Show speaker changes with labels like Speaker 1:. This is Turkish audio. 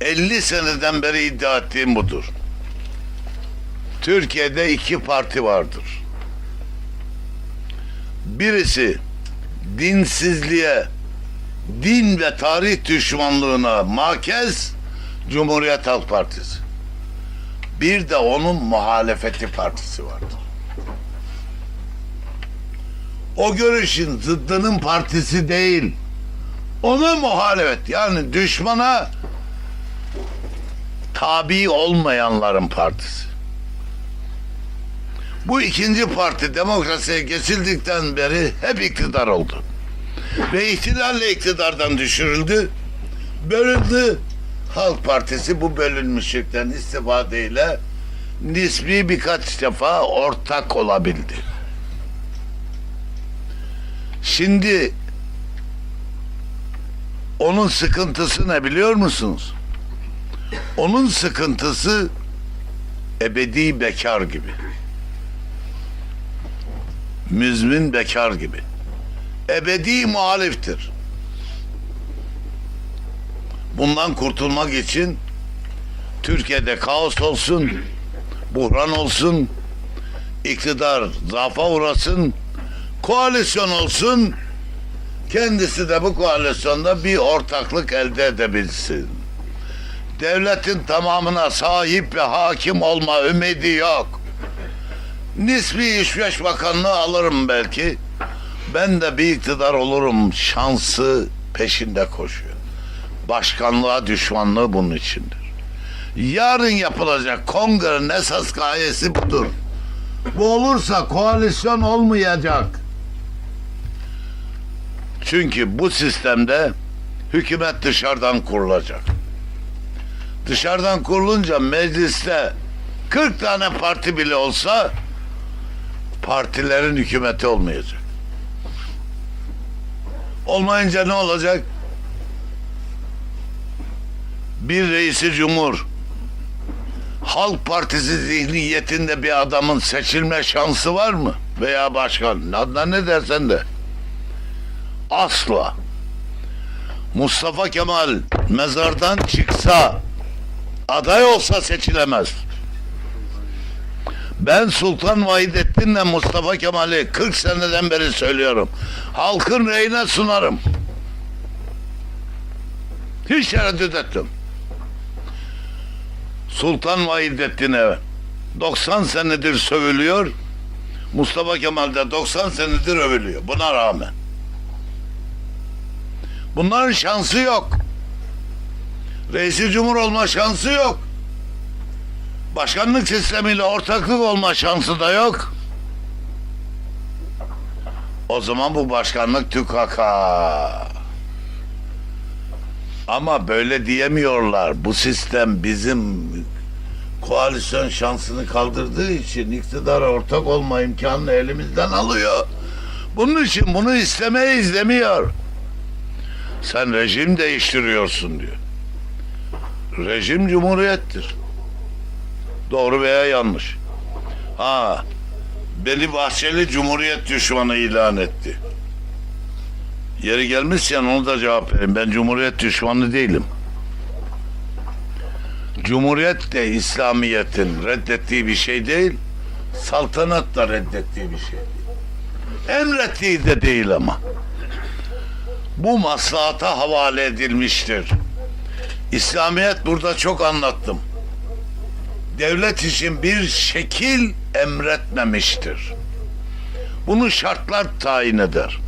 Speaker 1: 50 seneden beri iddia ettiğim budur. Türkiye'de iki parti vardır. Birisi dinsizliğe, din ve tarih düşmanlığına makez Cumhuriyet Halk Partisi. Bir de onun muhalefeti partisi vardır. O görüşün zıddının partisi değil. Ona muhalefet yani düşmana tabi olmayanların partisi. Bu ikinci parti demokrasiye geçildikten beri hep iktidar oldu. Ve ihtilalle iktidardan düşürüldü. Bölündü. Halk Partisi bu bölünmüşlükten istifadeyle nispi birkaç defa ortak olabildi. Şimdi onun sıkıntısı ne biliyor musunuz? Onun sıkıntısı ebedi bekar gibi. Müzmin bekar gibi. Ebedi muhaliftir. Bundan kurtulmak için Türkiye'de kaos olsun, buhran olsun, iktidar zafa uğrasın, koalisyon olsun, kendisi de bu koalisyonda bir ortaklık elde edebilsin. Devletin tamamına sahip ve hakim olma ümidi yok. Nispi İş Beş Bakanlığı alırım belki. Ben de bir iktidar olurum şansı peşinde koşuyor. Başkanlığa düşmanlığı bunun içindir. Yarın yapılacak kongrenin esas gayesi budur. Bu olursa koalisyon olmayacak. Çünkü bu sistemde hükümet dışarıdan kurulacak. Dışarıdan kurulunca mecliste 40 tane parti bile olsa partilerin hükümeti olmayacak. Olmayınca ne olacak? Bir reisi cumhur Halk Partisi zihniyetinde bir adamın seçilme şansı var mı? Veya başkan. Adına ne dersen de. Asla. Mustafa Kemal mezardan çıksa aday olsa seçilemez. Ben Sultan Vahidettin'le Mustafa Kemal'i 40 seneden beri söylüyorum. Halkın reyine sunarım. Hiç tereddüt ettim. Sultan Vahidettin'e 90 senedir sövülüyor. Mustafa Kemal de 90 senedir övülüyor. Buna rağmen. Bunların şansı yok. Reisi Cumhur olma şansı yok. Başkanlık sistemiyle ortaklık olma şansı da yok. O zaman bu başkanlık tükaka. Ama böyle diyemiyorlar. Bu sistem bizim koalisyon şansını kaldırdığı için iktidara ortak olma imkanını elimizden alıyor. Bunun için bunu istemeyiz demiyor. Sen rejim değiştiriyorsun diyor. Rejim cumhuriyettir. Doğru veya yanlış. Ha, beni Bahçeli Cumhuriyet düşmanı ilan etti. Yeri gelmişken onu da cevap vereyim. Ben Cumhuriyet düşmanı değilim. Cumhuriyet de İslamiyet'in reddettiği bir şey değil, saltanat da reddettiği bir şey değil. Emrettiği de değil ama. Bu maslahata havale edilmiştir. İslamiyet burada çok anlattım. Devlet için bir şekil emretmemiştir. Bunu şartlar tayin eder.